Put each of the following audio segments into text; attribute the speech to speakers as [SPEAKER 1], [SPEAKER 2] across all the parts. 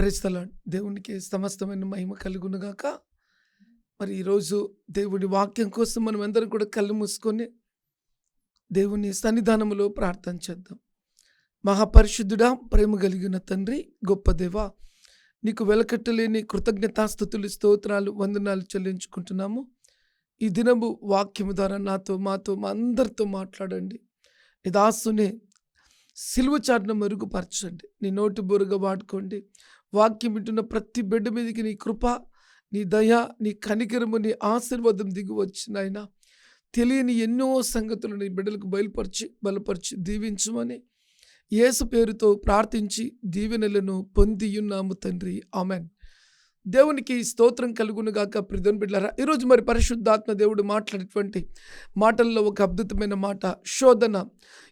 [SPEAKER 1] Praise the Lord దేవునికి సమస్తమైన మహిమ కలుగునుగాక. మరి ఈరోజు దేవుడి వాక్యం కోసం మనం అందరం కూడా కళ్ళు మూసుకొని దేవుని సన్నిధానములో ప్రార్థన చేద్దాం. మహాపరిశుద్ధుడా ప్రేమ కలిగిన తండ్రి గొప్ప దేవ నీకు వెలకట్టలేని కృతజ్ఞతాస్థుతులు స్తోత్రాలు వందనాలు చెల్లించుకుంటున్నాము. ఈ దినము వాక్యము ద్వారా నాతో మాతో మా అందరితో మాట్లాడండి. ఈ సిలువ చాటును మెరుగుపరచండి. నీ నోటి బొరుగా వాడుకోండి. వాక్యం వింటున్న ప్రతి బిడ్డ మీదకి నీ కృప నీ దయ నీ కనికరము నీ ఆశీర్వాదం దిగి తెలియని ఎన్నో సంగతులు నీ బిడ్డలకు బయలుపరిచి బలపరిచి దీవించమని యేసు పేరుతో ప్రార్థించి దీవెనలను పొందియున్నాము తండ్రి. ఆమెన్. దేవునికి స్తోత్రం కలుగును గాక ప్రిధన్ బిడ్డారా ఈరోజు మరి పరిశుద్ధాత్మ దేవుడు మాట్లాడేటువంటి మాటల్లో ఒక అద్భుతమైన మాట శోధన.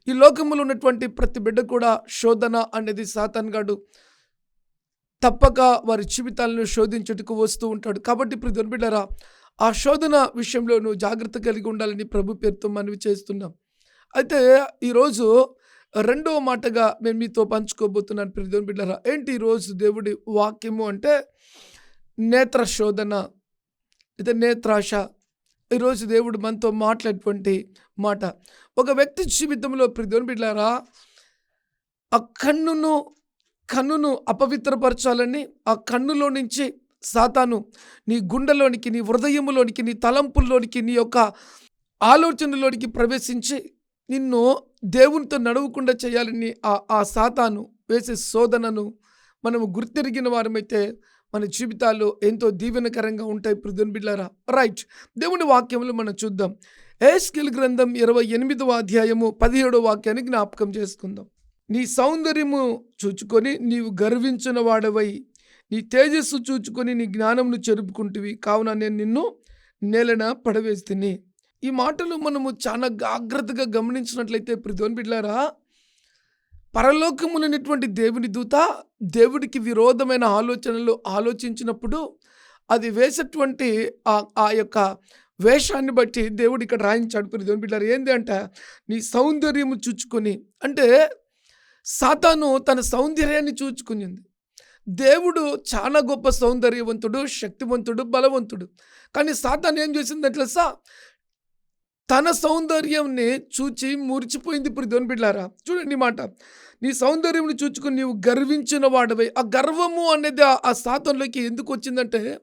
[SPEAKER 1] ఈ లోకంలో ఉన్నటువంటి ప్రతి బిడ్డ కూడా శోధన అనేది సాతన్గాడు గాడు తప్పక వారి జీవితాలను శోధించుటకు వస్తూ ఉంటాడు. కాబట్టి ప్రతి బిడ్డరా ఆ శోధన విషయంలో నువ్వు జాగ్రత్త కలిగి ఉండాలని ప్రభు పేరుతో మనవి చేస్తున్నాం. అయితే ఈరోజు రెండవ మాటగా నేను మీతో పంచుకోబోతున్నాను ప్రతి బిడ్డరా. ఏంటి ఈరోజు దేవుడి వాక్యము అంటే నేత్ర శోధన అయితే నేత్రాశ. ఈరోజు దేవుడు మనతో మాట్లాడేటువంటి మాట. ఒక వ్యక్తి జీవితంలో ప్రతి బిడ్డారా ఆ కన్నును కన్నును అపవిత్రపరచాలని ఆ కన్నులో నుంచి సాతాను నీ గుండెలోనికి నీ హృదయంలోనికి నీ తలంపుల్లోనికి నీ యొక్క ఆలోచనలోనికి ప్రవేశించి నిన్ను దేవునితో నడవకుండా చేయాలని ఆ ఆ సాతాను వేసే శోధనను మనము గుర్తెరిగిన వారమైతే మన జీవితాలు ఎంతో దీవెనకరంగా ఉంటాయి పృథుని బిడ్డారా రైట్ దేవుని వాక్యములు మనం చూద్దాం. ఏస్కిల్ గ్రంథం ఇరవై ఎనిమిదవ అధ్యాయము పదిహేడవ వాక్యాన్ని జ్ఞాపకం చేసుకుందాం. నీ సౌందర్యము చూచుకొని నీవు గర్వించిన వాడవై. నీ తేజస్సు చూచుకొని నీ జ్ఞానమును చెరుపుకుంటువి. కావున నేను నిన్ను నేలన పడవేస్తిని. ఈ మాటలు మనము చాలా జాగ్రత్తగా గమనించినట్లయితే పృథుని బిడ్డారా పరలోకములైనటువంటి దేవుని దూత దేవుడికి విరోధమైన ఆలోచనలు ఆలోచించినప్పుడు అది వేసేటువంటి ఆ ఆ యొక్క వేషాన్ని బట్టి దేవుడు ఇక్కడ రాయించాడు దేవుని బిడ్డారు ఏంటి అంటే నీ సౌందర్యము చూచుకొని అంటే సాతాను తన సౌందర్యాన్ని చూచుకునింది. దేవుడు చాలా గొప్ప సౌందర్యవంతుడు శక్తివంతుడు బలవంతుడు. కానీ సాతాను ఏం చేసింది తెలుసా? తన సౌందర్యంని చూచి మురిచిపోయింది ఇప్పుడు దేవుని బిడ్డారా చూడండి మాట. నీ సౌందర్యంని చూచుకుని నీవు గర్వించిన వాడవై. ఆ గర్వము అనేది ఆ- ఆ సాతంలోకి ఎందుకు వచ్చిందంటే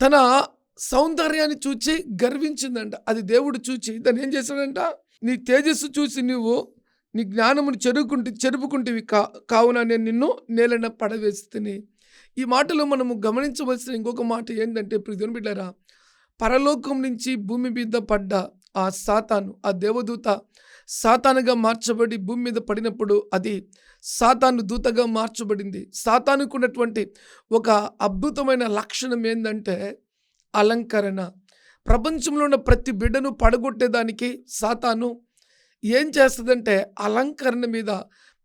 [SPEAKER 1] తన సౌందర్యాన్ని చూచి గర్వించిందంట. అది దేవుడు చూచి దాన్ని ఏం చేశాడంట? నీ తేజస్సు చూసి నువ్వు నీ జ్ఞానమును చెరుకుంటే చెరుపుకుంటేవి కా కావున నేను నిన్ను నేలన పడవేస్తుంది ఈ మాటలో మనము గమనించవలసిన ఇంకొక మాట ఏంటంటే ప్రిధుని బిడ్డరా పరలోకం నుంచి భూమి మీద పడ్డ ఆ సాతాను ఆ దేవదూత సాతానుగా మార్చబడి భూమి మీద పడినప్పుడు అది సాతాను దూతగా మార్చబడింది. సాతానుకు ఉన్నటువంటి ఒక అద్భుతమైన లక్షణం ఏంటంటే అలంకరణ. ప్రపంచంలో ఉన్న ప్రతి బిడ్డను పడగొట్టేదానికి సాతాను ఏం చేస్తుందంటే అలంకరణ మీద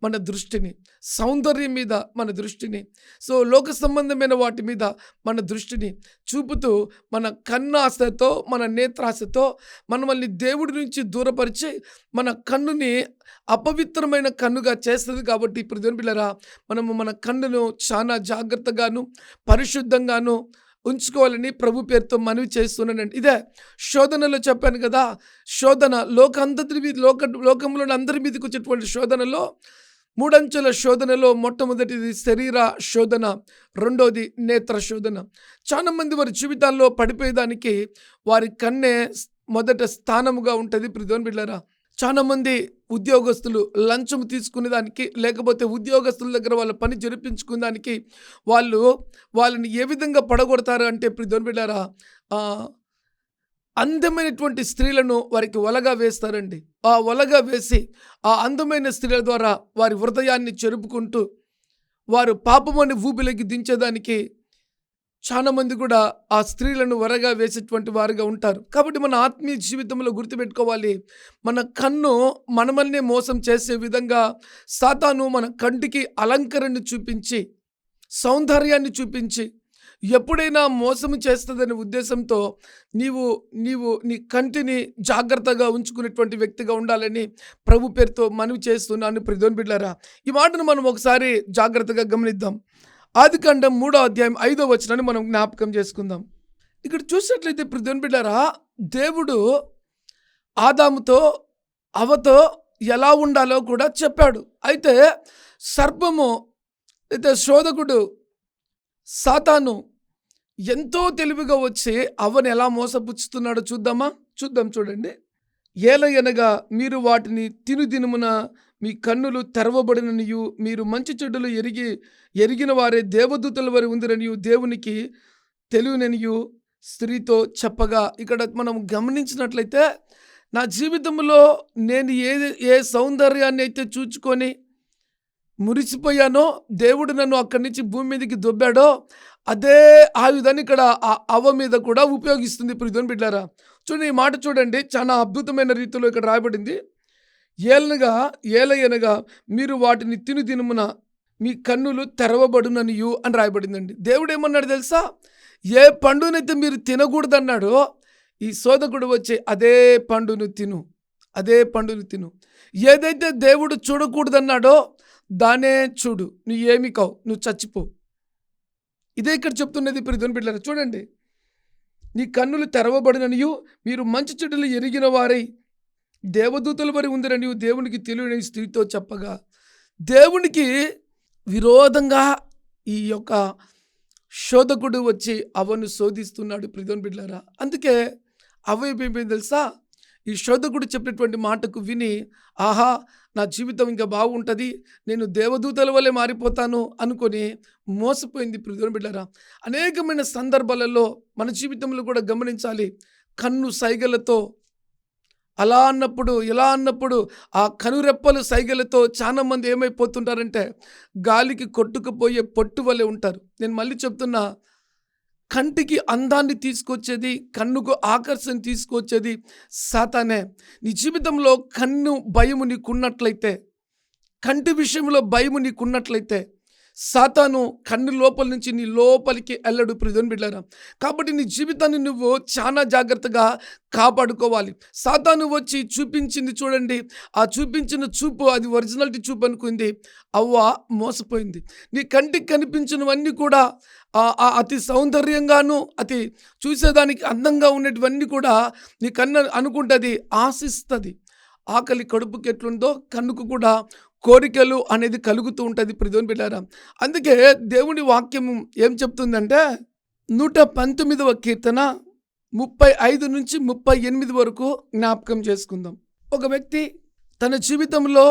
[SPEAKER 1] మన దృష్టిని సౌందర్యం మీద మన దృష్టిని సో లోక సంబంధమైన వాటి మీద మన దృష్టిని చూపుతూ మన కన్నాశతో మన నేత్రాశతో మనల్ని దేవుడి నుంచి దూరపరిచి మన కన్నుని అపవిత్రమైన కన్నుగా చేస్తుంది కాబట్టి ఇప్పుడు దేని పిల్లరా మనము మన కన్నును చాలా జాగ్రత్తగాను పరిశుద్ధంగాను ఉంచుకోవాలని ప్రభు పేరుతో మనవి చేస్తున్నానండి ఇదే శోధనలో చెప్పాను కదా శోధన లోకంతటి మీద లోక లోకంలోని అందరి మీదకి వచ్చేటువంటి శోధనలో మూడంచెల శోధనలో మొట్టమొదటిది శరీర శోధన రెండోది నేత్ర శోధన. చాలా మంది వారి జీవితాల్లో పడిపోయేదానికి వారి కన్నే మొదట స్థానముగా ఉంటుంది ప్రిధోన్ బిళ్ళరా చాలామంది ఉద్యోగస్తులు లంచం తీసుకునే దానికి లేకపోతే ఉద్యోగస్తుల దగ్గర వాళ్ళ పని జరిపించుకునే దానికి వాళ్ళు వాళ్ళని ఏ విధంగా పడగొడతారు అంటే ప్రిధోన్ బిళ్ళారా అందమైనటువంటి స్త్రీలను వారికి వలగా వేస్తారండి. ఆ వలగా వేసి ఆ అందమైన స్త్రీల ద్వారా వారి హృదయాన్ని చెరుపుకుంటూ వారు పాపమని ఊపిలోకి దించేదానికి చాలా మంది కూడా ఆ స్త్రీలను వరగా వేసేటువంటి వారుగా ఉంటారు. కాబట్టి మన ఆత్మీయ జీవితంలో గుర్తుపెట్టుకోవాలి. మన కన్ను మనమల్ని మోసం చేసే విధంగా సాతాను మన కంటికి అలంకరణను చూపించి సౌందర్యాన్ని చూపించి ఎప్పుడైనా మోసం చేస్తుందనే ఉద్దేశంతో నీవు నీవు నీ కంటిని జాగ్రత్తగా ఉంచుకునేటువంటి వ్యక్తిగా ఉండాలని ప్రభు పేరుతో మనవి చేస్తున్నాను. ప్రిధోన్ బిడ్లరా ఈ మాటను మనం ఒకసారి జాగ్రత్తగా గమనిద్దాం. ఆదికాండం మూడో అధ్యాయం ఐదో వచనాన్ని మనం జ్ఞాపకం చేసుకుందాం. ఇక్కడ చూసినట్లయితే ప్రతిని బిడ్డారా దేవుడు ఆదాముతో అవతో ఎలా ఉండాలో కూడా చెప్పాడు. అయితే సర్పము అయితే శోధకుడు సాతాను ఎంతో తెలివిగా వచ్చి అవని ఎలా మోసపుచ్చుతున్నాడో చూద్దామా? చూద్దాం చూడండి. ఏలయనగా మీరు వాటిని తిను దినమున మీ కన్నులు తెరవబడిననియు మీరు మంచి చెడ్డలు ఎరిగి ఎరిగిన వారే దేవదూతల వారి ఉందిరనియు దేవునికి తెలియననియు స్త్రీతో చెప్పగా ఇక్కడ మనం గమనించినట్లయితే నా జీవితంలో నేను ఏ ఏ సౌందర్యాన్ని అయితే చూచుకొని మురిసిపోయానో దేవుడు నన్ను అక్కడి నుంచి భూమి మీదకి దొబ్బాడో అదే ఆయుధాన్ని ఇక్కడ ఆ అవ మీద కూడా ఉపయోగిస్తుంది. ప్రిధోని బిడ్డారా చూడండి ఈ మాట చూడండి. చాలా అద్భుతమైన రీతిలో ఇక్కడ రాయబడింది. ఏలనగా ఏలయనగా మీరు వాటిని తిను తినుమున మీ కన్నులు తెరవబడుననియు అని రాయబడిందండి. దేవుడు ఏమన్నాడు తెలుసా? ఏ పండునైతే మీరు తినకూడదన్నాడో ఈ సోదకుడు వచ్చే అదే పండును తిను అదే పండును తిను. ఏదైతే దేవుడు చూడకూడదన్నాడో దానే చూడు నువ్వు ఏమి కావు నువ్వు చచ్చిపో. ఇదే ఇక్కడ చెప్తున్నది ప్రిధుని బిడ్డలారా చూడండి. నీ కన్నులు తెరవబడిననియు మీరు మంచి చెడులు ఎరిగిన వారై దేవదూతల వరి ఉందిరని దేవునికి తెలియని స్త్రీతో చెప్పగా దేవునికి విరోధంగా ఈ యొక్క శోధకుడు వచ్చి అవను శోధిస్తున్నాడు. ప్రిధోన్ బిడ్లారా అందుకే అవ ఏమైపోయింది తెలుసా? ఈ శోధకుడు చెప్పినటువంటి మాటకు విని ఆహా నా జీవితం ఇంకా బాగుంటుంది. నేను దేవదూతల వల్లే మారిపోతాను అనుకొని మోసపోయింది. ప్రిధోన్ బిడ్డారా అనేకమైన సందర్భాలలో మన జీవితంలో కూడా గమనించాలి. కన్ను సైగలతో అలా అన్నప్పుడు ఇలా అన్నప్పుడు ఆ కనురెప్పలు సైగలతో చాలా మంది ఏమైపోతుంటారంటే గాలికి కొట్టుకుపోయే పొట్టు వలె ఉంటారు. నేను మళ్ళీ చెప్తున్నా కంటికి అందాన్ని తీసుకొచ్చేది కన్నుకు ఆకర్షణ తీసుకొచ్చేది సాతానే. నీ జీవితంలో కన్ను భయము నీకున్నట్లయితే కంటి విషయంలో భయము నీకున్నట్లయితే సాతాను కన్ను లోపల నుంచి నీ లోపలికి వెళ్ళడు ప్రిధన్ బిడ్డారా కాబట్టి నీ జీవితాన్ని నువ్వు చాలా జాగ్రత్తగా కాపాడుకోవాలి. సాతాను వచ్చి చూపించింది చూడండి. ఆ చూపించిన చూపు అది ఒరిజినాలిటీ చూపు అనుకుంది. అవ్వ మోసపోయింది. నీ కంటికి కనిపించినవన్నీ కూడా ఆ అతి సౌందర్యంగాను అతి చూసేదానికి అందంగా ఉండేటివన్నీ కూడా నీ కన్ను అనుకుంటుంది ఆశిస్తుంది. ఆకలి కడుపుకి ఎట్లుందో కన్నుకు కూడా కోరికలు అనేది కలుగుతూ ఉంటుంది. ప్రిధోని బిడ్డారా అందుకే దేవుని వాక్యం ఏం చెప్తుందంటే నూట పంతొమ్మిదవ కీర్తన ముప్పై ఐదు నుంచి ముప్పై ఎనిమిది వరకు జ్ఞాపకం చేసుకుందాం. ఒక వ్యక్తి తన జీవితంలో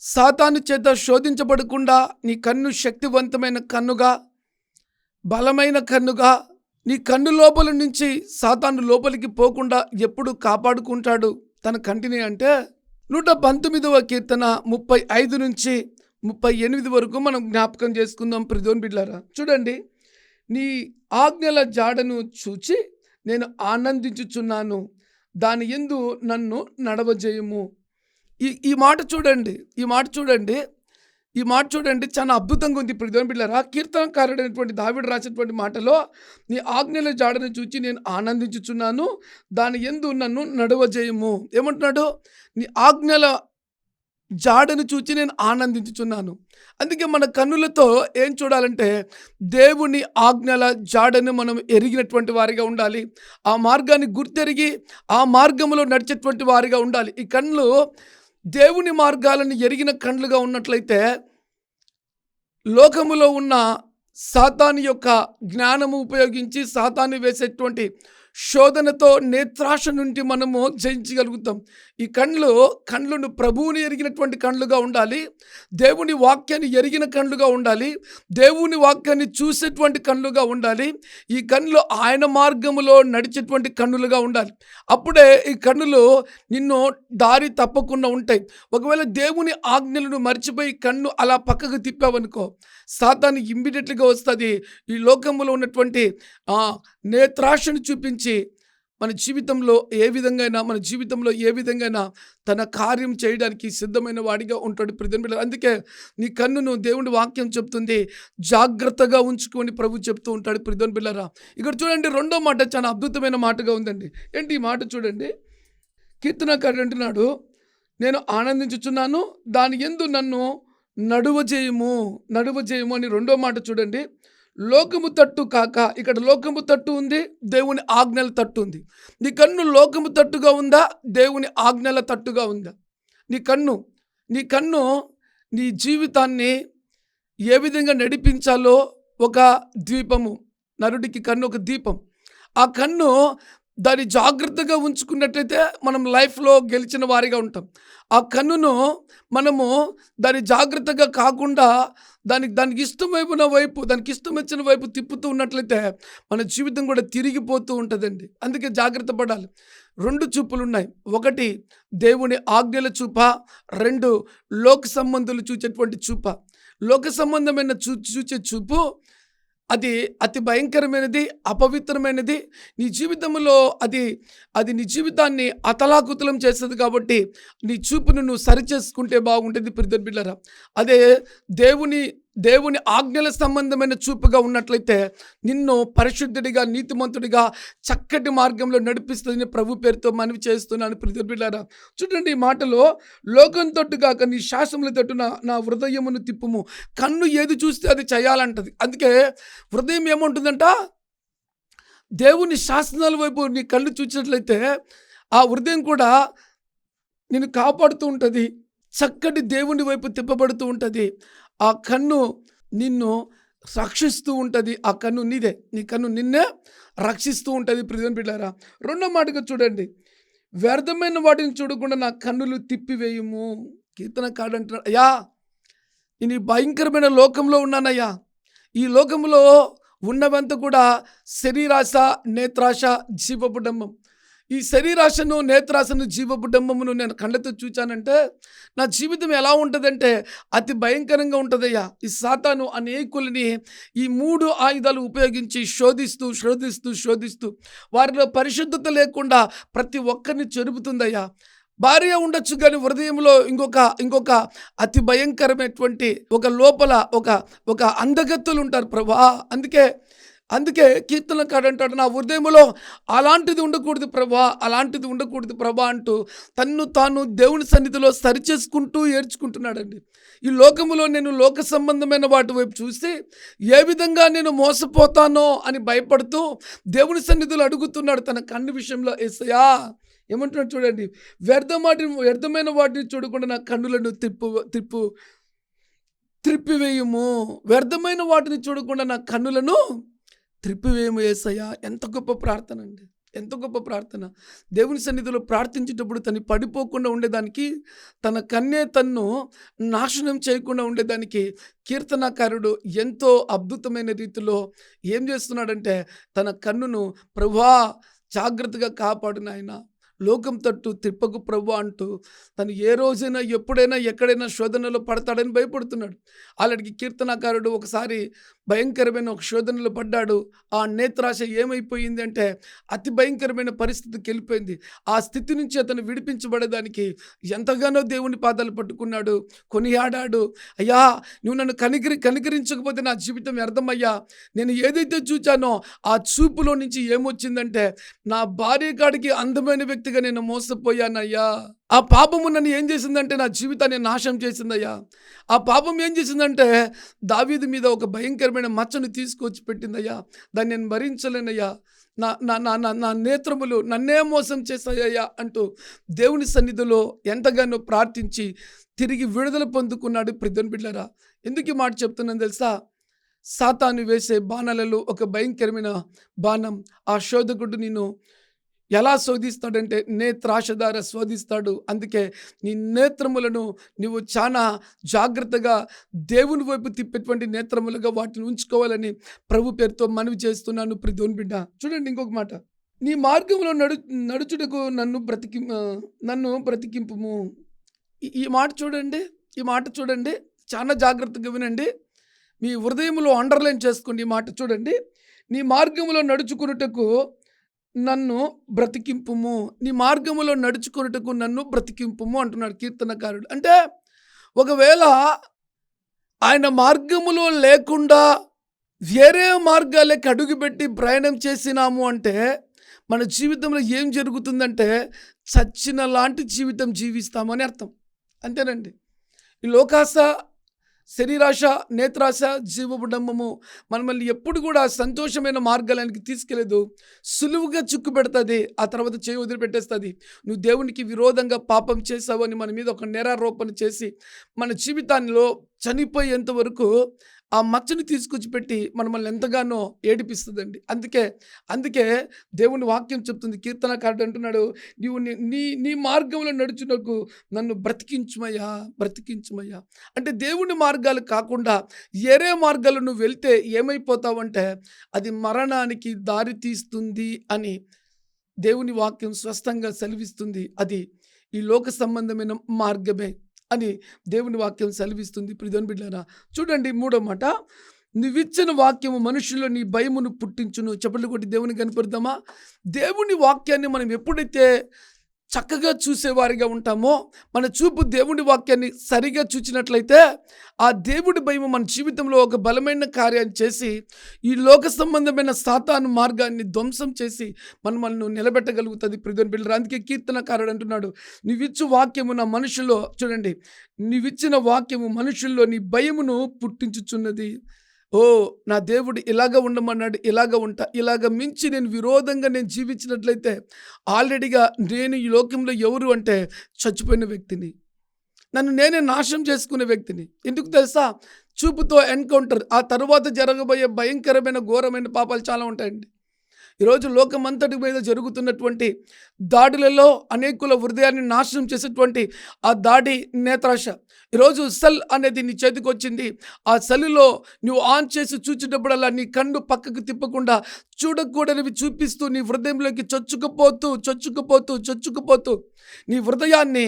[SPEAKER 1] సాతాను చేత శోధించబడకుండా నీ కన్ను శక్తివంతమైన కన్నుగా బలమైన కన్నుగా నీ కన్ను లోపల నుంచి సాతాను లోపలికి పోకుండా ఎప్పుడు కాపాడుకుంటాడు తన కంటిని అంటే నూట పంతొమ్మిదవ కీర్తన ముప్పై ఐదు నుంచి ముప్పై ఎనిమిది వరకు మనం జ్ఞాపకం చేసుకుందాం ప్రిధోన్ బిడ్లారా. చూడండి నీ ఆజ్ఞల జాడను చూచి నేను ఆనందించుచున్నాను. దాని ఎందు నన్ను నడవజేయము. ఈ ఈ మాట చూడండి ఈ మాట చూడండి. ఈ మాట చూడండి చాలా అద్భుతంగా ఉంది. ఇప్పుడు దేవుని బిడ్డారా కీర్తనకారుడైనటువంటి దావిడు రాసినటువంటి మాటలో నీ ఆజ్ఞల జాడను చూచి నేను ఆనందించుచున్నాను దాని ఎందు నన్ను నడవజేయము. ఏమంటున్నాడు? నీ ఆజ్ఞల జాడను చూచి నేను ఆనందించుచున్నాను. అందుకే మన కన్నులతో ఏం చూడాలంటే దేవుని ఆజ్ఞల జాడను మనం ఎరిగినటువంటి వారిగా ఉండాలి. ఆ మార్గాన్ని గుర్తెరిగి ఆ మార్గంలో నడిచేటువంటి వారిగా ఉండాలి. ఈ కన్నులు దేవుని మార్గాలను ఎరిగిన కండ్లుగా ఉన్నట్లయితే లోకములో ఉన్న సాతాని యొక్క జ్ఞానము ఉపయోగించి సాతాన్ని వేసేటువంటి శోధనతో నేత్రాశ నుండి మనము జయించగలుగుతాం. ఈ కండ్లు కండ్లను ప్రభువుని ఎరిగినటువంటి కండ్లుగా ఉండాలి. దేవుని వాక్యాన్ని ఎరిగిన కండ్లుగా ఉండాలి. దేవుని వాక్యాన్ని చూసేటువంటి కండ్లుగా ఉండాలి. ఈ కన్నులు ఆయన మార్గములో నడిచేటువంటి కన్నులుగా ఉండాలి. అప్పుడే ఈ కన్నులు నిన్ను దారి తప్పకుండా ఉంటాయి. ఒకవేళ దేవుని ఆజ్ఞలను మర్చిపోయి కన్ను అలా పక్కకు తిప్పావనుకో సాతాన్ని ఇమ్మీడియట్లీగా వస్తుంది. ఈ లోకంలో ఉన్నటువంటి నేత్రాశను చూపించి మన జీవితంలో ఏ విధంగా మన జీవితంలో ఏ విధంగా తన కార్యం చేయడానికి సిద్ధమైన వాడిగా ఉంటాడు ప్రజలు అందుకే నీ కన్నును దేవుడి వాక్యం చెప్తుంది. జాగ్రత్తగా ఉంచుకొని ప్రభు చెప్తూ ఉంటాడు ప్రతిని బిల్లరా ఇక్కడ చూడండి రెండో మాట చాలా అద్భుతమైన మాటగా ఉందండి. ఏంటి ఈ మాట చూడండి? కీర్తనకారుడు అంటున్నాడు నేను ఆనందించుచున్నాను దాని ఎందు నన్ను నడువ జయము నడువ జయము అని రెండో మాట చూడండి. లోకము తట్టు కాక ఇక్కడ లోకము తట్టు ఉంది దేవుని ఆజ్ఞల తట్టు ఉంది. నీ కన్ను లోకము తట్టుగా ఉందా దేవుని ఆజ్ఞల తట్టుగా ఉందా? నీ కన్ను నీ కన్ను నీ జీవితాన్ని ఏ విధంగా నడిపించాలో ఒక ద్వీపము నరుడికి కన్ను ఒక దీపం ఆ కన్ను దాన్ని జాగ్రత్తగా ఉంచుకున్నట్లయితే మనం లైఫ్లో గెలిచిన వారిగా ఉంటాం. ఆ కన్నును మనము దాన్ని జాగ్రత్తగా కాకుండా దానికి దానికి ఇష్టం వైపున వైపు దానికి ఇష్టం వచ్చిన వైపు తిప్పుతూ ఉన్నట్లయితే మన జీవితం కూడా తిరిగిపోతూ ఉంటుందండి. అందుకే జాగ్రత్త పడాలి. రెండు చూపులు ఉన్నాయి ఒకటి దేవుని ఆజ్ఞల చూప. రెండు లోక సంబంధులు చూచేటువంటి చూప. లోక సంబంధమైన చూ చూచే చూపు అది అతి భయంకరమైనది అపవిత్రమైనది. నీ జీవితంలో అది అది నీ జీవితాన్ని అతలాకుతలం చేస్తుంది కాబట్టి నీ చూపును నువ్వు సరిచేసుకుంటే బాగుంటుంది ప్రిదర్ బిళ్ళరా అదే దేవుని దేవుని ఆజ్ఞల సంబంధమైన చూపుగా ఉన్నట్లయితే నిన్ను పరిశుద్ధుడిగా నీతిమంతుడిగా చక్కటి మార్గంలో నడిపిస్తుందని ప్రభు పేరుతో మనవి చేస్తున్నాను. ప్రతిబిడ్డారా చూడండి ఈ మాటలో లోకం తట్టు కాక నీ శాసముల తట్టు నా నా హృదయమును తిప్పుము. కన్ను ఏది చూస్తే అది చేయాలంటది. అందుకే హృదయం ఏముంటుందంట? దేవుని శాసనాల వైపు నీ కళ్ళు చూసినట్లయితే ఆ హృదయం కూడా నేను కాపాడుతూ ఉంటుంది. చక్కటి దేవుని వైపు తిప్పబడుతూ ఉంటుంది. ఆ కన్ను నిన్ను రక్షిస్తూ ఉంటుంది. ఆ కన్ను నీదే. నీ కన్ను నిన్నే రక్షిస్తూ ఉంటుంది ప్రిజన్ బిడ్డారా రెండో మాటగా చూడండి. వ్యర్థమైన వాటిని చూడకుండా నా కన్నులు తిప్పివేయము. కీర్తన కాడంటున్నాడు అయ్యా నేను ఈ భయంకరమైన లోకంలో ఉన్నానయ్యా. ఈ లోకంలో ఉన్నవంతా కూడా శరీరాశ నేత్రాశ జీవపుడంబం ఈ శరీరాశను నేత్రాశను జీవబుడంబమును నేను కళ్ళతో చూచానంటే నా జీవితం ఎలా ఉంటుందంటే అతి భయంకరంగా ఉంటుందయ్యా. ఈ సాతాను అనేకులని ఈ మూడు ఆయుధాలు ఉపయోగించి శోధిస్తూ శోధిస్తూ శోధిస్తూ వారిలో పరిశుద్ధత లేకుండా ప్రతి ఒక్కరిని చెరుపుతుందయ్యా. భార్య ఉండొచ్చు కానీ హృదయంలో ఇంకొక ఇంకొక అతి భయంకరమైనటువంటి ఒక లోపల ఒక ఒక అందగత్తులు ఉంటారు ప్రభా. అందుకే అందుకే కీర్తన కాడంటాడు నా హృదయంలో అలాంటిది ఉండకూడదు ప్రభా అలాంటిది ఉండకూడదు ప్రభా అంటూ తన్ను తాను దేవుని సన్నిధిలో సరిచేసుకుంటూ ఏడ్చుకుంటున్నాడండి. ఈ లోకములో నేను లోక సంబంధమైన వాటి వైపు చూసి ఏ విధంగా నేను మోసపోతానో అని భయపడుతూ దేవుని సన్నిధిలో అడుగుతున్నాడు తన కన్ను విషయంలో ఎస్సయా ఏమంటున్నాడు చూడండి వ్యర్థం వాటిని వ్యర్థమైన వాటిని చూడకుండా నా కన్నులను తిప్పు తిప్పు త్రిప్పివేయము వ్యర్థమైన వాటిని చూడకుండా నా కన్నులను త్రిప్పివేము ఏసయ్యా ఎంత గొప్ప ప్రార్థన అండి. ఎంత గొప్ప ప్రార్థన. దేవుని సన్నిధిలో ప్రార్థించేటప్పుడు తను పడిపోకుండా ఉండేదానికి తన కన్నే తన్ను నాశనం చేయకుండా ఉండేదానికి కీర్తనాకారుడు ఎంతో అద్భుతమైన రీతిలో ఏం చేస్తున్నాడంటే తన కన్నును ప్రభా జాగ్రత్తగా కాపాడు నాయన లోకం తట్టు తిప్పకు ప్రభు అంటూ తను ఏ రోజైనా ఎప్పుడైనా ఎక్కడైనా శోధనలో పడతాడని భయపడుతున్నాడు. అలాంటికి కీర్తనాకారుడు ఒకసారి భయంకరమైన ఒక శోధనలో పడ్డాడు. ఆ నేత్రాశ ఏమైపోయింది అంటే అతి భయంకరమైన పరిస్థితికి వెళ్ళిపోయింది. ఆ స్థితి నుంచి అతను విడిపించబడేదానికి ఎంతగానో దేవుని పాదాలు పట్టుకున్నాడు. కొనియాడాడు. అయ్యా నువ్వు నన్ను కనికరి కనికరించకపోతే నా జీవితం వ్యర్థమయ్యా. నేను ఏదైతే చూచానో ఆ చూపులో నుంచి ఏమొచ్చిందంటే నా భార్య కాడికి అందమైన వ్యక్తిగా నేను మోసపోయానయ్యా. ఆ పాపము నన్ను ఏం చేసిందంటే నా జీవితాన్ని నాశనం చేసిందయ్యా. ఆ పాపం ఏం చేసిందంటే దావీది మీద ఒక భయంకరమైన మచ్చను తీసుకొచ్చి పెట్టిందయ్యా. దాన్ని నేను భరించలేనయ్యా. నా నా నా నా నా నేత్రములు నన్నే మోసం చేశాయ్యా అంటూ దేవుని సన్నిధిలో ఎంతగానో ప్రార్థించి తిరిగి విడుదల పొందుకున్నాడు ప్రజన్ బిడ్డరా ఎందుకు ఈ మాట చెప్తున్నాను తెలుసా? సాతాను వేసే బాణాలలో ఒక భయంకరమైన బాణం. ఆ శోధకుడు నేను ఎలా శోధిస్తాడంటే నేత్రాశధార శోధిస్తాడు. అందుకే నీ నేత్రములను నువ్వు చాలా జాగ్రత్తగా దేవుని వైపు తిప్పేటువంటి నేత్రములుగా వాటిని ఉంచుకోవాలని ప్రభు పేరుతో మనవి చేస్తున్నాను ప్రతిని బిడ్డ. చూడండి ఇంకొక మాట. నీ మార్గంలో నడు నడుచుటకు నన్ను బ్రతికి నన్ను బ్రతికింపుము. ఈ- ఈ మాట చూడండి ఈ మాట చూడండి చాలా జాగ్రత్తగా వినండి. మీ హృదయంలో అండర్లైన్ చేసుకోండి ఈ మాట చూడండి. నీ మార్గంలో నడుచుకున్నటకు నన్ను బ్రతికింపుము. నీ మార్గములో నడుచుకున్నటకు నన్ను బ్రతికింపుము అంటున్నాడు కీర్తనకారుడు. అంటే ఒకవేళ ఆయన మార్గములో లేకుండా వేరే మార్గాలకి అడుగుపెట్టి ప్రయాణం చేసినాము అంటే మన జీవితంలో ఏం జరుగుతుందంటే చచ్చిన లాంటి జీవితం జీవిస్తామని అర్థం. అంతేనండి. ఈ లోకాస శరీరాశ నేత్రాశ జీవబుడంబము మనల్ని ఎప్పుడు కూడా సంతోషమైన మార్గాలనికి తీసుకెళ్ళదు సులువుగా చిక్కు పెడుతుంది ఆ తర్వాత చేయి వదిలిపెట్టేస్తుంది. నువ్వు దేవునికి విరోధంగా పాపం చేసావు అని మన మీద ఒక నేరారోపణ చేసి మన జీవితాల్లో చనిపోయేంత వరకు ఆ మచ్చని తీసుకొచ్చి పెట్టి మనల్ని ఎంతగానో ఏడిపిస్తుందండి. అందుకే అందుకే దేవుని వాక్యం చెప్తుంది కీర్తనకారుడు అంటున్నాడు నీవు నీ- నీ నీ మార్గంలో నడుచునకు నన్ను బ్రతికించుమయ్యా బ్రతికించుమయ్యా. అంటే దేవుని మార్గాలు కాకుండా ఏరే మార్గాలు నువ్వు వెళ్తే ఏమైపోతావంటే అది మరణానికి దారి తీస్తుంది అని దేవుని వాక్యం స్పష్టంగా సెలవిస్తుంది. అది ఈ లోక సంబంధమైన మార్గమే. అని దేవుని వాక్యం సెలవిస్తుంది. ప్రిధన్ బిడ్డారా చూడండి మూడో మాట. నువ్విచ్చిన వాక్యము మనుషుల్లో నీ భయమును పుట్టించును. చెప్పలు కొట్టి దేవుని కనపడదామా దేవుని వాక్యాన్ని మనం ఎప్పుడైతే చక్కగా చూసేవారిగా ఉంటామో మన చూపు దేవుడి వాక్యాన్ని సరిగా చూచినట్లయితే ఆ దేవుడి భయము మన జీవితంలో ఒక బలమైన కార్యాన్ని చేసి ఈ లోక సంబంధమైన సాతాను మార్గాన్ని ధ్వంసం చేసి మనం మనల్ని నిలబెట్టగలుగుతుంది. ప్రిధన్ బిల్డర్ అందుకే కీర్తనకారుడు అంటున్నాడు నీవిచ్చు వాక్యము నా మనుషుల్లో చూడండి నీవిచ్చిన వాక్యము మనుషుల్లో నీ భయమును పుట్టించుచున్నది. ఓ నా దేవుడు ఇలాగ ఉండమన్నాడు ఇలాగ ఉంటా ఇలాగ మించి నేను విరోధంగా నేను జీవించినట్లయితే ఆల్రెడీగా నేను ఈ లోకంలో ఎవరు అంటే చచ్చిపోయిన వ్యక్తిని. నన్ను నేనే నాశనం చేసుకునే వ్యక్తిని. ఎందుకు తెలుసా? చూపుతో ఎన్కౌంటర్ ఆ తర్వాత జరగబోయే భయంకరమైన ఘోరమైన పాపాలు చాలా ఉంటాయండి. ఈరోజు లోకమంతటి మీద జరుగుతున్నటువంటి దాడులలో అనేకుల హృదయాన్ని నాశనం చేసేటువంటి ఆ దాడి నేత్రాశ. ఈరోజు సెల్ అనేది నీ చేతికి వచ్చింది. ఆ సెల్లో నువ్వు ఆన్ చేసి చూచేటప్పుడల్లా నీ కన్ను పక్కకు తిప్పకుండా చూడకూడనివి చూపిస్తూ నీ హృదయంలోకి చొచ్చుకుపోతూ చొచ్చుకుపోతూ చొచ్చుకుపోతూ నీ హృదయాన్ని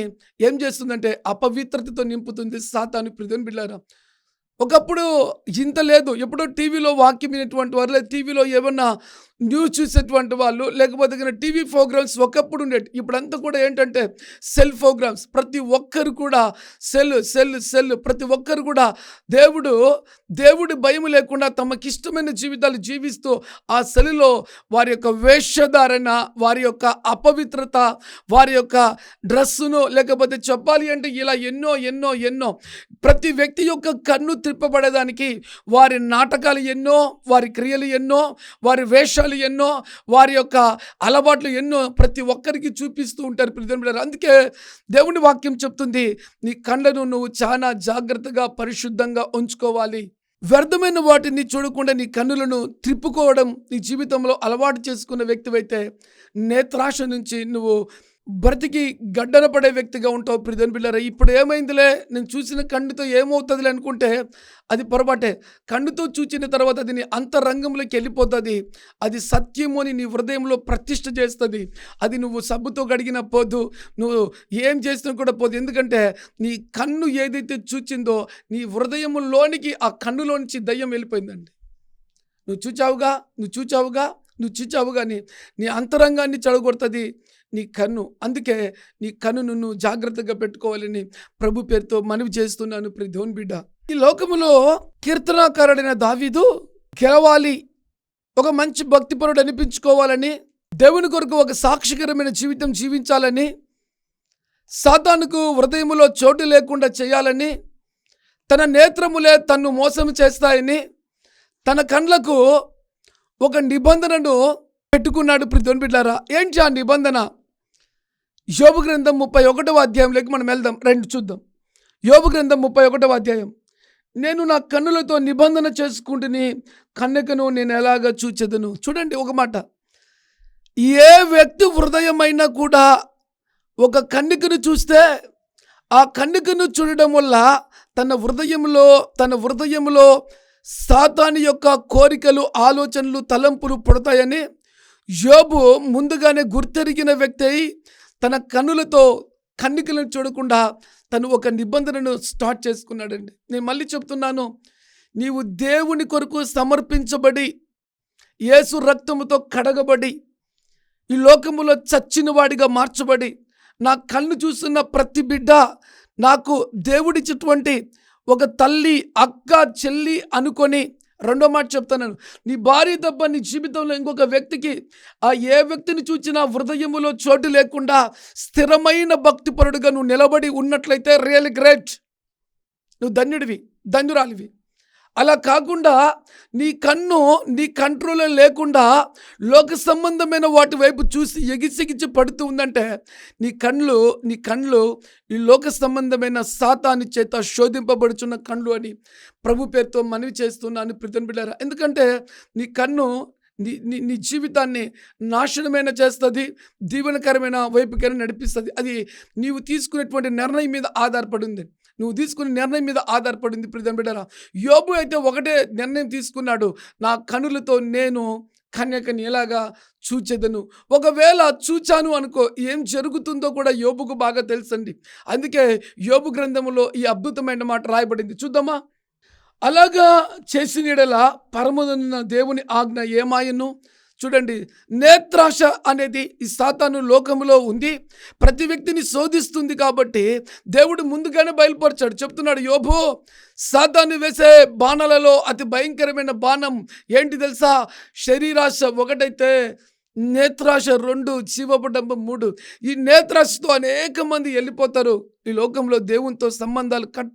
[SPEAKER 1] ఏం చేస్తుందంటే అపవిత్రతతో నింపుతుంది. సాతాను ప్రిధన్ బిళ్ళారా ఒకప్పుడు ఇంత లేదు. ఎప్పుడో టీవీలో వాక్యం వినేటువంటి వారు లేదా. టీవీలో ఏమన్నా న్యూస్ చూసేటువంటి వాళ్ళు లేకపోతే టీవీ ప్రోగ్రామ్స్ ఒకప్పుడు ఉండేవి ఇప్పుడంతా కూడా ఏంటంటే సెల్ ప్రోగ్రామ్స్. ప్రతి ఒక్కరు కూడా సెల్ సెల్ సెల్. ప్రతి ఒక్కరు కూడా దేవుడు దేవుడి భయం లేకుండా తమకిష్టమైన జీవితాలు జీవిస్తూ ఆ సెల్లో వారి యొక్క వేషధారణ వారి యొక్క అపవిత్రత వారి యొక్క డ్రెస్సును లేకపోతే చెప్పాలి అంటే ఇలా ఎన్నో ఎన్నో ఎన్నో. ప్రతి వ్యక్తి యొక్క కన్ను త్రిప్పబడేదానికి వారి నాటకాలు ఎన్నో వారి క్రియలు ఎన్నో వారి వేషాలు ఎన్నో వారి యొక్క అలవాట్లు ఎన్నో ప్రతి ఒక్కరికి చూపిస్తూ ఉంటారు ప్రతిదిన అందుకే దేవుని వాక్యం చెప్తుంది నీ కళ్ళను నువ్వు చాలా జాగ్రత్తగా పరిశుద్ధంగా ఉంచుకోవాలి. వ్యర్థమైన వాటిని చూడకుండా నీ కన్నులను త్రిప్పుకోవడం నీ జీవితంలో అలవాటు చేసుకున్న వ్యక్తివైతే నేత్రాశ నుంచి నువ్వు బ్రతికి గడ్డన పడే వ్యక్తిగా ఉంటావు ప్రిధన్ బిళ్ళరా ఇప్పుడు ఏమైందిలే? నేను చూసిన కన్నుతో ఏమవుతుందిలే అనుకుంటే అది పొరపాటే. కన్నుతో చూచిన తర్వాత అది నీ అంతరంగంలోకి వెళ్ళిపోతుంది. అది సత్యము అని నీ హృదయంలో ప్రతిష్ఠ చేస్తుంది. అది నువ్వు సబ్బుతో గడిగిన పోదు. నువ్వు ఏం చేసినా కూడా పోదు. ఎందుకంటే నీ కన్ను ఏదైతే చూచిందో నీ హృదయంలోనికి ఆ కన్నులోంచి దయ్యం వెళ్ళిపోయిందండి. నువ్వు చూచావుగా? నువ్వు చూచావుగా? నువ్వు చిచ్చావు నీ నీ అంతరంగాన్ని చెడగొడుతుంది నీ కన్ను. అందుకే నీ కన్నును నువ్వు జాగ్రత్తగా పెట్టుకోవాలని ప్రభు పేరుతో మనవి చేస్తున్నాను ప్రతి బిడ్డ. ఈ లోకములో కీర్తనాకారుడైన దావీదు గెలవాలి. ఒక మంచి భక్తిపరుడు అనిపించుకోవాలని దేవుని కొరకు ఒక సాక్షికరమైన జీవితం జీవించాలని సాతానుకు హృదయములో చోటు లేకుండా చేయాలని తన నేత్రములే తన్ను మోసం చేస్తాయని తన కండ్లకు ఒక నిబంధనను పెట్టుకున్నాడు ప్రతి బిడ్డారా ఏంటి ఆ నిబంధన? యోబు గ్రంథం ముప్పై ఒకటవ అధ్యాయంలోకి మనం వెళ్దాం. రెండు చూద్దాం. యోబు గ్రంథం ముప్పై ఒకటవ అధ్యాయం. నేను నా కన్నులతో నిబంధన చేసుకుంటుని కన్నెకను నేను ఎలాగ చూచెదను? చూడండి ఒక మాట. ఏ వ్యక్తి హృదయమైనా కూడా ఒక కన్నికను చూస్తే ఆ కన్నికను చూడడం వల్ల తన హృదయంలో తన హృదయంలో సాతాని యొక్క కోరికలు ఆలోచనలు తలంపులు పుడతాయని యోబు ముందుగానే గుర్తెరిగిన వ్యక్తి అయి తన కన్నులతో కన్నికలను చూడకుండా తను ఒక నిబంధనను స్టార్ట్ చేసుకున్నాడండి. నేను మళ్ళీ చెప్తున్నాను నీవు దేవుని కొరకు సమర్పించబడి యేసు రక్తముతో కడగబడి ఈ లోకములో చచ్చిన వాడిగా మార్చబడి నా కన్ను చూస్తున్న ప్రతి బిడ్డ నాకు దేవుడిచ్చినటువంటి ఒక తల్లి అక్క చెల్లి అనుకొని రెండో మాట చెప్తాను నీ భార్య తప్ప నీ జీవితంలో ఇంకొక వ్యక్తికి ఆ ఏ వ్యక్తిని చూచినా హృదయములో చోటు లేకుండా స్థిరమైన భక్తిపరుడుగా నువ్వు నిలబడి ఉన్నట్లయితే రియల్ గ్రేట్ నువ్వు ధన్యుడివి ధన్యురాలివి. అలా కాకుండా నీ కన్ను నీ కంట్రోల్లో లేకుండా లోక సంబంధమైన వాటి వైపు చూసి ఎగిసెగిచి పడుతూ ఉందంటే నీ కళ్ళు నీ కళ్ళు ఈ లోక సంబంధమైన సాతాని చేత శోధింపబడుచున్న కళ్ళు అని ప్రభు పేరుతో మనవి చేస్తున్నాను ప్రతిని బిడ్డారా. ఎందుకంటే నీ కన్ను నీ నీ నీ జీవితాన్ని నాశనమైన చేస్తుంది దీవెనకరమైన వైపుకైనా నడిపిస్తుంది. అది నీవు తీసుకునేటువంటి నిర్ణయం మీద ఆధారపడి ఉంది. నువ్వు తీసుకునే నిర్ణయం మీద ఆధారపడింది ప్రితం బిడ్డరా యోబు అయితే ఒకటే నిర్ణయం తీసుకున్నాడు. నా కనులతో నేను కన్యకని ఎలాగా చూచెదను? ఒకవేళ చూచాను అనుకో ఏం జరుగుతుందో కూడా యోబుకు బాగా తెలుసండి. అందుకే యోబు గ్రంథంలో ఈ అద్భుతమైన మాట రాయబడింది. చూద్దామా? అలాగా చేసిన పరమదన్న దేవుని ఆజ్ఞ ఏమాయను? చూడండి నేత్రాశ అనేది ఈ సాతాను లోకములో ఉంది. ప్రతి వ్యక్తిని శోధిస్తుంది కాబట్టి దేవుడు ముందుగానే బయలుపరిచాడు. చెప్తున్నాడు యోభో సాతాను వేసే బాణాలలో అతి భయంకరమైన బాణం ఏంటి తెలుసా? శరీరాశ ఒకటైతే నేత్రాశ రెండు జీవపడంబం మూడు. ఈ నేత్రాశతో అనేక మంది వెళ్ళిపోతారు ఈ లోకంలో దేవునితో సంబంధాలు కట్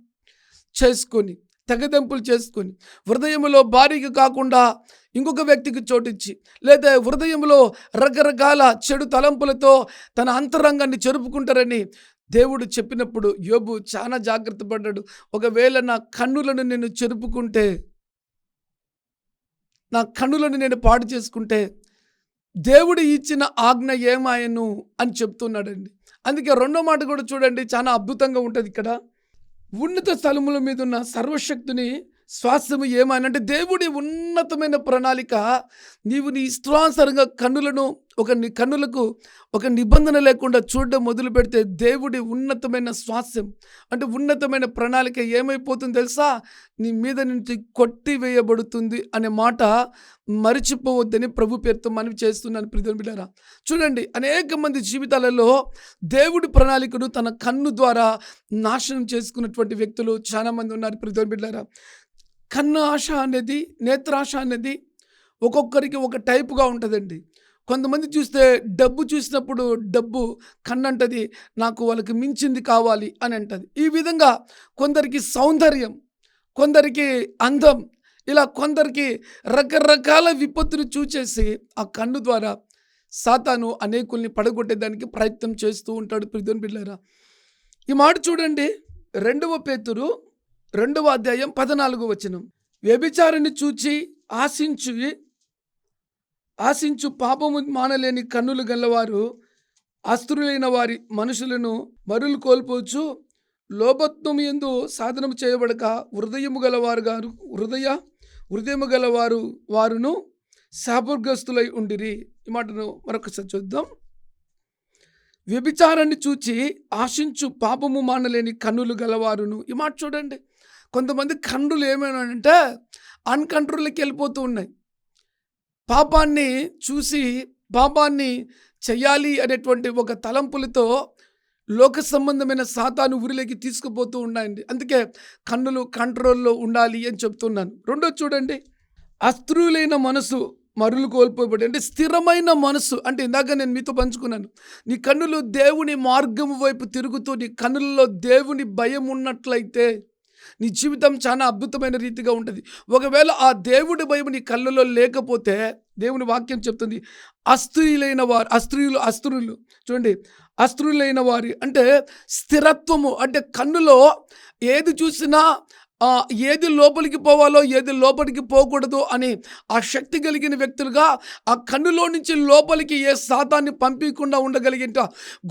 [SPEAKER 1] చేసుకొని తెగదెంపులు చేసుకొని హృదయంలో భారీగా కాకుండా ఇంకొక వ్యక్తికి చోటిచ్చి లేదా హృదయంలో రకరకాల చెడు తలంపులతో తన అంతరంగాన్ని చెరుపుకుంటారని దేవుడు చెప్పినప్పుడు యోబు చాలా జాగ్రత్త పడ్డాడు. ఒకవేళ నా కన్నులను నేను చెరుపుకుంటే నా కన్నులను నేను పాడు చేసుకుంటే దేవుడు ఇచ్చిన ఆజ్ఞ ఏమాయను అని చెప్తున్నాడండి. అందుకే రెండో మాట కూడా చూడండి చాలా అద్భుతంగా ఉంటుంది ఇక్కడ. ఉన్నత స్థలముల మీద ఉన్న సర్వశక్తిని శ్వాసము ఏమనంటే దేవుడి ఉన్నతమైన ప్రణాళిక. నీవు నీ ఇష్టానుసారంగా కన్నులను ఒక నీ కన్నులకు ఒక నిబంధన లేకుండా చూడడం మొదలు పెడితే దేవుడి ఉన్నతమైన స్వాస్యం అంటే ఉన్నతమైన ప్రణాళిక ఏమైపోతుంది తెలుసా? నీ మీద నుంచి కొట్టివేయబడుతుంది అనే మాట మరిచిపోవద్దని ప్రభు పేరుతో మనవి చేస్తున్నాను ప్రిధుల బిడ్డారా చూడండి అనేక మంది జీవితాలలో దేవుడి ప్రణాళికను తన కన్ను ద్వారా నాశనం చేసుకున్నటువంటి వ్యక్తులు చాలామంది ఉన్నారు ప్రిధుల బిడ్డారా కన్ను ఆశ అనేది నేత్రాశ అనేది ఒక్కొక్కరికి ఒక టైపుగా ఉంటుందండి. కొంతమంది చూస్తే డబ్బు చూసినప్పుడు డబ్బు కన్నంటది నాకు వాళ్ళకి మించింది కావాలి అని అంటది. ఈ విధంగా కొందరికి సౌందర్యం కొందరికి అందం ఇలా కొందరికి రకరకాల విపత్తులు చూచేసి ఆ కన్ను ద్వారా సాతాను అనేకుల్ని పడగొట్టేదానికి ప్రయత్నం చేస్తూ ఉంటాడు. ప్రిధన్ బిళ్ళారా ఈ మాట చూడండి. రెండవ పేతురు రెండవ అధ్యాయం పద్నాలుగు వచనం. వ్యభిచారిని చూచి ఆశించు ఆశించు పాపము మానలేని కన్నులు గలవారు అస్త్రులైన వారి మనుషులను మరులు కోల్పోవచ్చు. లోభత్వం ఎందు సాధనము చేయబడక హృదయము గలవారు గారు హృదయ హృదయము గలవారు వారును శాపగ్రస్తులై ఉండిరి. ఈ మాటను మరొకసారి చూద్దాం. వ్యభిచారాన్ని చూచి ఆశించు పాపము మానలేని కన్నులు గలవారును. ఈ మాట చూడండి. కొంతమంది కన్నులు ఏమైనా అంటే అన్కంట్రోల్కి వెళ్ళిపోతూ ఉన్నాయి. పాపాన్ని చూసి పాపాన్ని చెయ్యాలి అనేటువంటి ఒక తలంపులతో లోక సంబంధమైన సాతాను ఊరిలోకి తీసుకుపోతూ ఉన్నాయండి. అందుకే కన్నులు కంట్రోల్లో ఉండాలి అని చెప్తున్నాను. రెండో చూడండి. అస్త్రులైన మనసు మరులు కోల్పోబడి అంటే స్థిరమైన మనసు అంటే ఇందాక నేను మీతో పంచుకున్నాను. నీ కన్నులు దేవుని మార్గం వైపు తిరుగుతూ నీ కన్నులలో దేవుని భయం ఉన్నట్లయితే నీ జీవితం చాలా అద్భుతమైన రీతిగా ఉంటుంది. ఒకవేళ ఆ దేవుడి భయం నీ కళ్ళలో లేకపోతే దేవుని వాక్యం చెప్తుంది అస్త్రీలైన వారు అస్త్రీలు అస్త్రులు చూడండి అస్త్రులైన వారి అంటే స్థిరత్వము అంటే కన్నులో ఏది చూసినా ఏది లోపలికి పోవాలో ఏది లోపలికి పోకూడదు అని ఆ శక్తి కలిగిన వ్యక్తులుగా ఆ కన్నులో నుంచి లోపలికి ఏ సాతాన్ని పంపించకుండా ఉండగలిగిన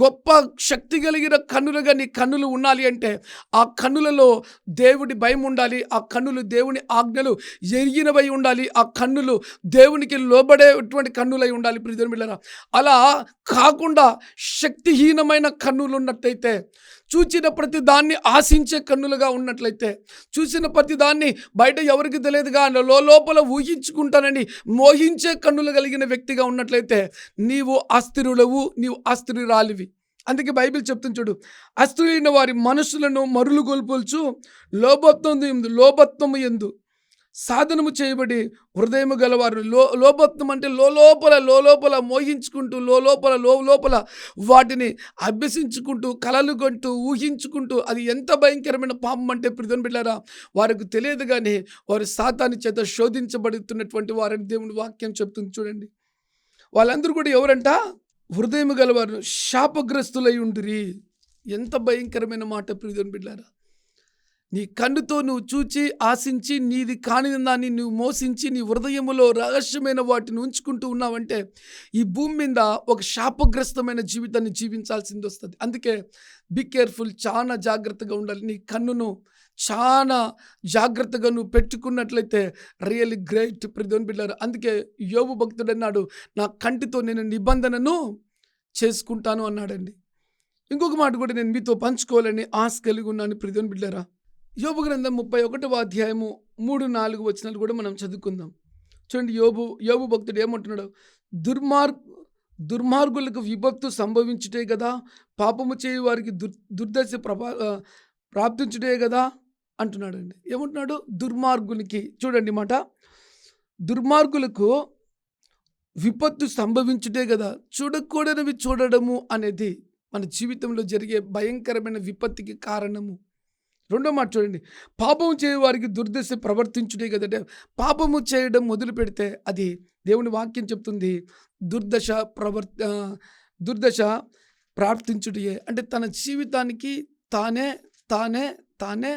[SPEAKER 1] గొప్ప శక్తి కలిగిన కన్నులుగా నీ కన్నులు ఉండాలి అంటే ఆ కన్నులలో దేవుడి భయం ఉండాలి ఆ కన్నులు దేవుని ఆజ్ఞలు ఎరిగినవై ఉండాలి ఆ కన్నులు దేవునికి లోబడేటువంటి కన్నులై ఉండాలి. ప్రియమైన అలా కాకుండా శక్తిహీనమైన కన్నులు ఉన్నట్టయితే చూచిన ప్రతి దాన్ని ఆశించే కన్నులుగా ఉన్నట్లయితే చూసిన ప్రతి దాన్ని బయట ఎవరికి తెలియదుగా లో లోపల ఊహించుకుంటానని మోహించే కన్నులు కలిగిన వ్యక్తిగా ఉన్నట్లయితే నీవు అస్థిరులవు నీవు అస్థిరురాలివి. అందుకే బైబిల్ చెప్తుంది చూడు అస్థిరైన వారి మనసులను మరులు గొల్పుల్చు లోభత్వం ఎందు లోభత్వము ఎందు. సాధనము చేయబడి హృదయము గలవారు. లో లోపత్వం అంటే లోపల లోపల మోహించుకుంటూ లోపల లోపల వాటిని అభ్యసించుకుంటూ కలలు కొంటూ ఊహించుకుంటూ అది ఎంత భయంకరమైన పాపం అంటే ప్రిధన్ బిడ్డారా వారికి తెలియదు కానీ వారు సాతాని చేత శోధించబడుతున్నటువంటి వారిని దేవుని వాక్యం చెప్తుంది చూడండి. వాళ్ళందరూ కూడా ఎవరంట? హృదయం గలవారు. శాపగ్రస్తులై ఉండిరి. ఎంత భయంకరమైన మాట ప్రిధన్ బిడ్డారా. నీ కన్నుతో నువ్వు చూచి ఆశించి నీది కాని దాన్ని నువ్వు మోసించి నీ హృదయములో రహస్యమైన వాటిని ఉంచుకుంటూ ఉన్నావంటే ఈ భూమి మీద ఒక శాపగ్రస్తమైన జీవితాన్ని జీవించాల్సింది వస్తుంది. అందుకే బి కేర్ఫుల్ చాలా జాగ్రత్తగా ఉండాలి. నీ కన్నును చాలా జాగ్రత్తగా నువ్వు పెట్టుకున్నట్లయితే రియల్లీ గ్రేట్ ప్రదోన్ బిడ్డారు. అందుకే యోగు భక్తుడు అన్నాడు నా కంటితో నేను నిబంధనను చేసుకుంటాను అన్నాడండి. ఇంకొక మాట కూడా నేను మీతో పంచుకోవాలని ఆశ కలిగి ఉన్నాను ప్రదోన్ బిడ్డారా. యోబు గ్రంథం ముప్పై ఒకటవ అధ్యాయము మూడు నాలుగు వచనాలు కూడా మనం చదువుకుందాం. చూడండి యోబు యోబు భక్తుడు ఏమంటున్నాడు? దుర్మార్ దుర్మార్గులకు విభక్తు సంభవించుటే కదా పాపము చేయు వారికి దుర్ దుర్దశ ప్రభా ప్రాప్తించుటే కదా అంటున్నాడండి. ఏమంటున్నాడు? దుర్మార్గునికి చూడండి మాట. దుర్మార్గులకు విపత్తు సంభవించుటే కదా చూడకూడనివి చూడడము అనేది మన జీవితంలో జరిగే భయంకరమైన విపత్తికి కారణము. రెండో మాట చూడండి. పాపము చేయవారికి దుర్దశ ప్రవర్తించుడే కదంటే పాపము చేయడం మొదలు పెడితే అది దేవుని వాక్యం చెప్తుంది. దుర్దశ ప్రవర్ దుర్దశ ప్రార్థించుడియే అంటే తన జీవితానికి తానే తానే తానే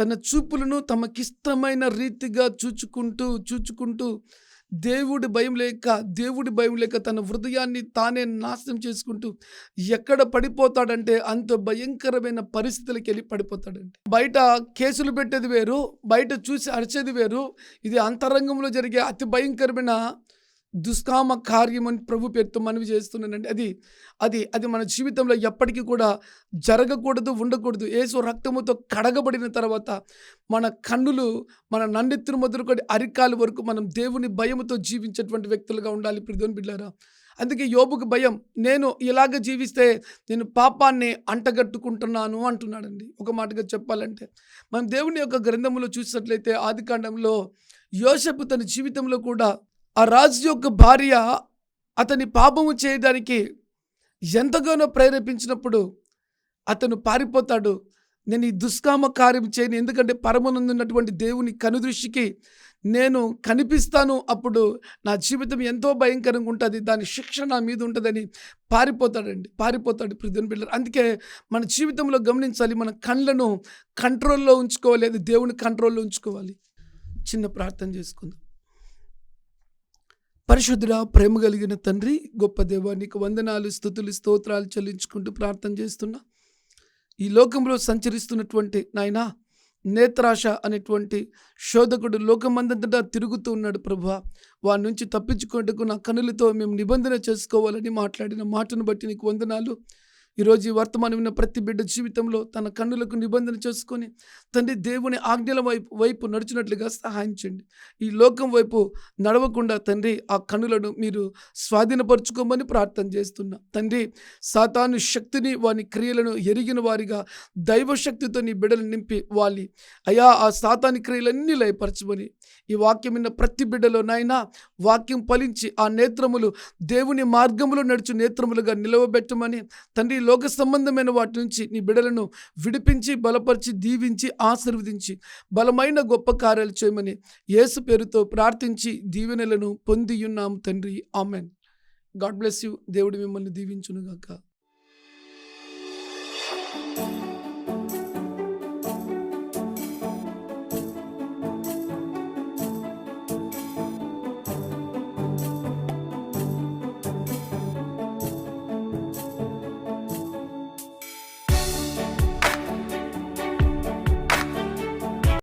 [SPEAKER 1] తన చూపులను తమకిష్టమైన రీతిగా చూచుకుంటూ చూచుకుంటూ దేవుడి భయం లేక దేవుడి భయం లేక తన హృదయాన్ని తానే నాశనం చేసుకుంటూ ఎక్కడ పడిపోతాడంటే అంత భయంకరమైన పరిస్థితులకి వెళ్ళి పడిపోతాడండి. బయట కేసులు పెట్టేది వేరు బయట చూసి అరిచేది వేరు. ఇది అంతరంగంలో జరిగే అతి భయంకరమైన దుష్కామ కార్యం అని ప్రభు పేరుతో మనవి చేస్తున్నానండి అది అది అది మన జీవితంలో ఎప్పటికీ కూడా జరగకూడదు ఉండకూడదు. ఏసు రక్తముతో కడగబడిన తర్వాత మన కన్నులు మన నన్నెత్తును మొదలుకొని అరికాలు వరకు మనం దేవుని భయముతో జీవించేటువంటి వ్యక్తులుగా ఉండాలి ప్రిధోని బిడ్డారా అందుకే యోబుకు భయం నేను ఇలాగ జీవిస్తే నేను పాపాన్ని అంటగట్టుకుంటున్నాను అంటున్నాడండి. ఒక మాటగా చెప్పాలంటే మనం దేవుని యొక్క గ్రంథంలో చూసినట్లయితే ఆది కాండంలో యోసపు తన జీవితంలో కూడా ఆ రాజు యొక్క భార్య అతని పాపము చేయడానికి ఎంతగానో ప్రేరేపించినప్పుడు అతను పారిపోతాడు. నేను ఈ దుష్కామ కార్యం చేయను. ఎందుకంటే పరమనందున్నటువంటి దేవుని కనుదృష్టికి నేను కనిపిస్తాను. అప్పుడు నా జీవితం ఎంతో భయంకరంగా ఉంటుంది. దాని శిక్ష నా మీద ఉంటుందని పారిపోతాడండి. పారిపోతాడు ప్రతిని బిడ్డలు అందుకే మన జీవితంలో గమనించాలి. మన కళ్ళను కంట్రోల్లో ఉంచుకోవాలి. అది దేవుని కంట్రోల్లో ఉంచుకోవాలి. చిన్న ప్రార్థన చేసుకుందాం. పరిశుద్ధుడా ప్రేమ కలిగిన తండ్రి గొప్ప దేవ నీకు వందనాలు స్థుతులు స్తోత్రాలు చెల్లించుకుంటూ ప్రార్థన చేస్తున్నా. ఈ లోకంలో సంచరిస్తున్నటువంటి నాయనా నేత్రాశ అనేటువంటి శోధకుడు లోకమందంతటా తిరుగుతూ ఉన్నాడు ప్రభు. వారి నుంచి తప్పించుకుంటకు నా కనులతో మేము నిబంధన చేసుకోవాలని మాట్లాడిన మాటను బట్టి నీకు వందనాలు ఈరోజు ఈ వర్తమానం విన్న ప్రతి బిడ్డ జీవితంలో తన కన్నులకు నిబంధన చేసుకొని తండ్రి దేవుని ఆజ్ఞల వైపు వైపు నడిచినట్లుగా సహాయించండి ఈ లోకం వైపు నడవకుండా తండ్రి ఆ కన్నులను మీరు స్వాధీనపరచుకోమని ప్రార్థన చేస్తున్నా. తండ్రి సాతాను శక్తిని వాని క్రియలను ఎరిగిన వారిగా దైవశక్తితో నీ బిడ్డలు నింపి వాలి. అయా ఆ సాతాని క్రియలన్నీ లయపరచమని ఈ వాక్యం విన్న ప్రతి బిడ్డలో నాయన వాక్యం ఫలించి ఆ నేత్రములు దేవుని మార్గములో నడుచు నేత్రములుగా నిలవబెట్టమని తండ్రి లోక సంబంధమైన వాటి నుంచి నీ బిడలను విడిపించి బలపరిచి దీవించి ఆశీర్వదించి బలమైన గొప్ప కార్యాలు చేయమని యేసు పేరుతో ప్రార్థించి దీవెనలను పొందియున్నాం తండ్రి. ఆమెన్. God bless you. దేవుడు మిమ్మల్ని దీవించునుగాక.